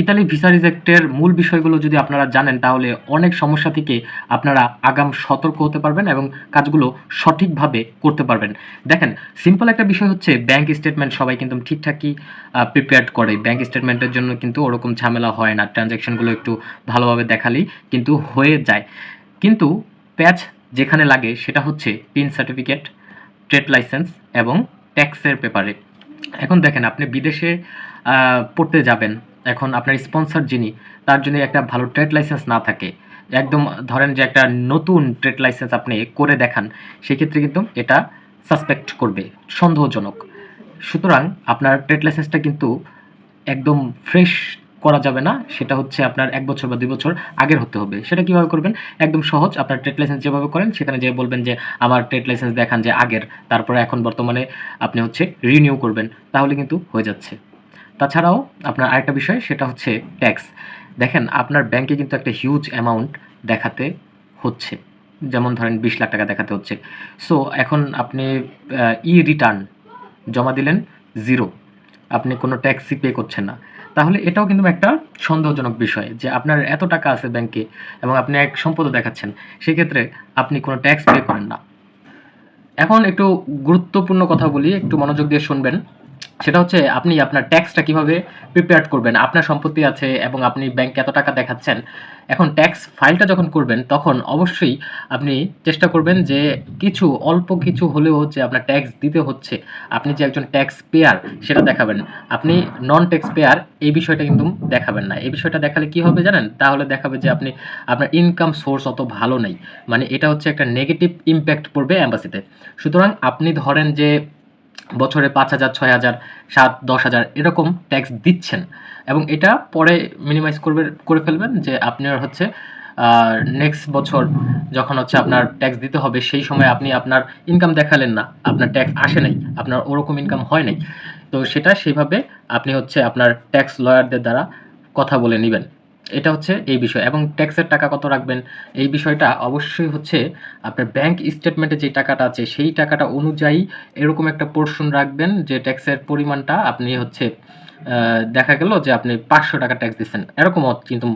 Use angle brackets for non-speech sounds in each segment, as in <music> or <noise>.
Italy visa রিজেক্টের মূল বিষয়গুলো যদি আপনারা জানেন, তাহলে অনেক সমস্যা থেকে আপনারা আগাম সতর্ক হতে পারবেন এবং কাজগুলো সঠিকভাবে করতে পারবেন। দেখেন সিম্পল একটা বিষয় হচ্ছে ব্যাংক স্টেটমেন্ট সবাই কিন্তু ঠিকঠাকই প্রিপেয়ার্ড করে। ব্যাংক স্টেটমেন্টের জন্য কিন্তু ওরকম ঝামেলা হয় না। ট্রানজ্যাকশনগুলো একটু ভালোভাবে দেখালেই কিন্তু হয়ে যায়। কিন্তু প্যাচ যেখানে লাগে সেটা হচ্ছে পিন সার্টিফিকেট ট্রেড লাইসেন্স এবং ট্যাক্সের পেপারে এখন দেখেন, আপনি বিদেশে পড়তে যাবেন এখন আপনার স্পন্সর যিনি, তার জন্য একটা ভালো ট্রেড লাইসেন্স না থাকে, একদম ধরেন যে একটা নতুন ট্রেড লাইসেন্স আপনি করে দেখান, সেক্ষেত্রে কিন্তু এটা সাসপেক্ট করবে, সন্দেহজনক। সুতরাং আপনার ট্রেড লাইসেন্সটা কিন্তু একদম ফ্রেশ করা যাবে না, সেটা হচ্ছে আপনার এক বছর বা দুই বছর আগের হতে হবে। সেটা কীভাবে করবেন? একদম সহজ, আপনার ট্রেড লাইসেন্স যেভাবে করেন, সেখানে যেয়ে বলবেন যে, আমার ট্রেড লাইসেন্স দেখান যে আগের, তারপরে এখন বর্তমানে আপনি হচ্ছে রিনিউ করবেন। তাহলে কিন্তু হয়ে যাচ্ছে। তাছাড়াও আপনার আরেকটা বিষয়, সেটা হচ্ছে ট্যাক্স দেখেন, আপনার ব্যাংকে কিন্তু একটা হিউজ অ্যামাউন্ট দেখাতে হচ্ছে। যেমন ধরেন বিশ লাখ টাকা দেখাতে হচ্ছে। সো এখন আপনি ই রিটার্ন জমা দিলেন জিরো আপনি কোনো ট্যাক্সই পে করছেন না। তাহলে এটাও কিন্তু একটা সন্দেহজনক বিষয় যে আপনার এত টাকা আছে ব্যাংকে এবং আপনি এক সম্পদও দেখাচ্ছেন। সেক্ষেত্রে আপনি কোনো ট্যাক্স পে করেন না। এখন একটু গুরুত্বপূর্ণ কথা বলি, একটু মনোযোগ দিয়ে শুনবেন। সেটা হচ্ছে আপনি আপনার ট্যাক্সটা কীভাবে প্রিপেয়ার করবেন, আপনার সম্পত্তি আছে এবং আপনি ব্যাংকে এত টাকা দেখাচ্ছেন। এখন ট্যাক্স ফাইলটা যখন করবেন, তখন অবশ্যই আপনি চেষ্টা করবেন যে কিছু, অল্প কিছু হলেও হচ্ছে আপনার ট্যাক্স দিতে হচ্ছে, আপনি যে একজন ট্যাক্স পেয়ার সেটা দেখাবেন। আপনি নন ট্যাক্স পেয়ার এই বিষয়টা কিন্তু দেখাবেন না। এই বিষয়টা দেখালে কি হবে জানেন? তাহলে দেখাবে যে আপনি, আপনার ইনকাম সোর্স অত ভালো নেই। মানে এটা হচ্ছে একটা নেগেটিভ ইম্প্যাক্ট পড়বে অ্যাম্বাসিতে সুতরাং আপনি ধরেন যে বছরে পাঁচ হাজার, ছয় হাজার, সাত, দশ হাজার এরকম ট্যাক্স দিচ্ছেন। এবং এটা পরে মিনিমাইজ করবে, করে ফেলবেন যে আপনার হচ্ছে নেক্সট বছর যখন হচ্ছে আপনার ট্যাক্স দিতে হবে, সেই সময় আপনি আপনার ইনকাম দেখালেন না। আপনার ট্যাক্স আসে নাই, আপনার ওরকম ইনকাম হয় নাই। তো সেটা সেইভাবে আপনি হচ্ছে আপনার ট্যাক্স লয়ারদের দ্বারা কথা বলে নেবেন। এটা হচ্ছে এই বিষয়। এবং ট্যাক্সের টাকা কত রাখবেন? এই বিষয়টা অবশ্যই হচ্ছে আপনার ব্যাংক স্টেটমেন্টে যে টাকাটা আছে, সেই টাকাটা অনুযায়ী এরকম একটা পোর্শন রাখবেন যে ট্যাক্সের পরিমাণটা আপনি হচ্ছে দেখা গেল যে আপনি পাঁচশো টাকা ট্যাক্স দিচ্ছেন। এরকম কিন্তু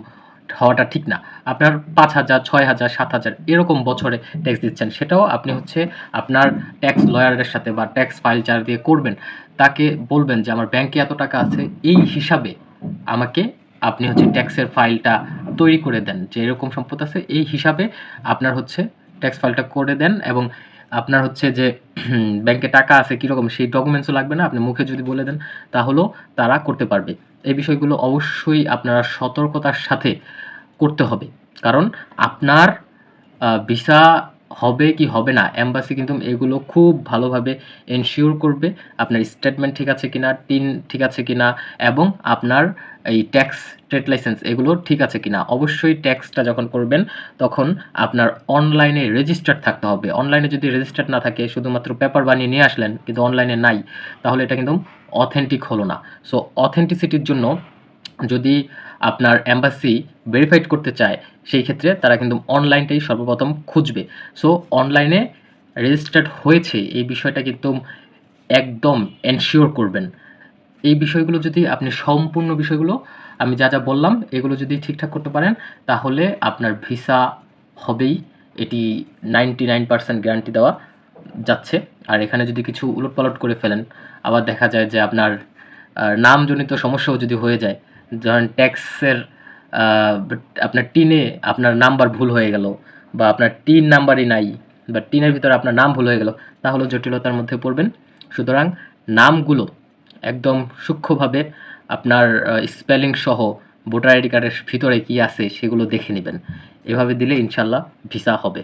হওয়াটা ঠিক না। আপনার পাঁচ হাজার, ছয় হাজার, সাত হাজার এরকম বছরে ট্যাক্স দিচ্ছেন। সেটাও আপনি হচ্ছে আপনার ট্যাক্স লয়ারের সাথে বা ট্যাক্স ফাইল চার দিয়ে করবেন। তাকে বলবেন যে, আমার ব্যাংকে এত টাকা আছে। এই হিসাবে আমাকে আপনি হচ্ছে ট্যাক্সের ফাইলটা তৈরি করে দেন। যে এরকম সম্পদ আছে, এই হিসাবে আপনার হচ্ছে ট্যাক্স ফাইলটা করে দেন এবং আপনার হচ্ছে যে <clears throat> ব্যাংকে টাকা আছে কীরকম, সেই ডকুমেন্টসও লাগবে না, আপনি মুখে যদি বলে দেন, তাহলেও তারা করতে পারবে। এই বিষয়গুলো অবশ্যই আপনারা সতর্কতার সাথে করতে হবে। কারণ আপনার ভিসা হবে কি হবে না এম্বাসি কিন্তু এগুলো খুব ভালোভাবে এনশিওর করবে আপনার স্টেটমেন্ট ঠিক আছে কিনা টিন ঠিক আছে কিনা এবং আপনার এই ট্যাক্স ট্রেড লাইসেন্স এগুলো ঠিক আছে কিনা। অবশ্যই ট্যাক্সটা যখন করবেন তখন আপনার অনলাইনে রেজিস্টার্ড থাকতে হবে। অনলাইনে যদি রেজিস্টার্ড না থাকে, শুধুমাত্র পেপার বানিয়ে নিয়ে আসলেন কিন্তু অনলাইনে নাই, তাহলে এটা কিন্তু অথেন্টিক হলো না। সো অথেন্টিসিটির জন্য যদি আপনার অ্যাম্বাসি ভেরিফাইড করতে চায়, সেই ক্ষেত্রে তারা কিন্তু অনলাইনটাই সর্বপ্রথম খুঁজবে। সো অনলাইনে রেজিস্টার্ড হয়েছে, এই বিষয়টা কিন্তু একদম এনশিওর করবেন। এই বিষয়গুলো যদি আপনি সম্পূর্ণ বিষয়গুলো, আমি যা যা বললাম, এগুলো যদি ঠিকঠাক করতে পারেন, তাহলে আপনার ভিসা হবেই। এটি নাইনটি নাইন পার্সেন্ট গ্যারান্টি দেওয়া যাচ্ছে। আর এখানে যদি কিছু উলটপালট করে ফেলেন, আবার দেখা যায় যে আপনার নামজনিত সমস্যাও যদি হয়ে যায় ধরেন ট্যাক্সের আপনার টিনে আপনার নাম্বার ভুল হয়ে গেল বা আপনার টিন নাম্বারই নাই বা টিনের ভিতরে আপনার নাম ভুল হয়ে গেল, তাহলে জটিলতার মধ্যে পড়বেন। সুতরাং নামগুলো একদম সূক্ষ্মভাবে আপনার স্পেলিং সহ ভোটার আইডি কার্ডের ভিতরে কী আছে সেগুলো দেখে নেবেন। এভাবে দিলে ইনশাল্লাহ ভিসা হবে।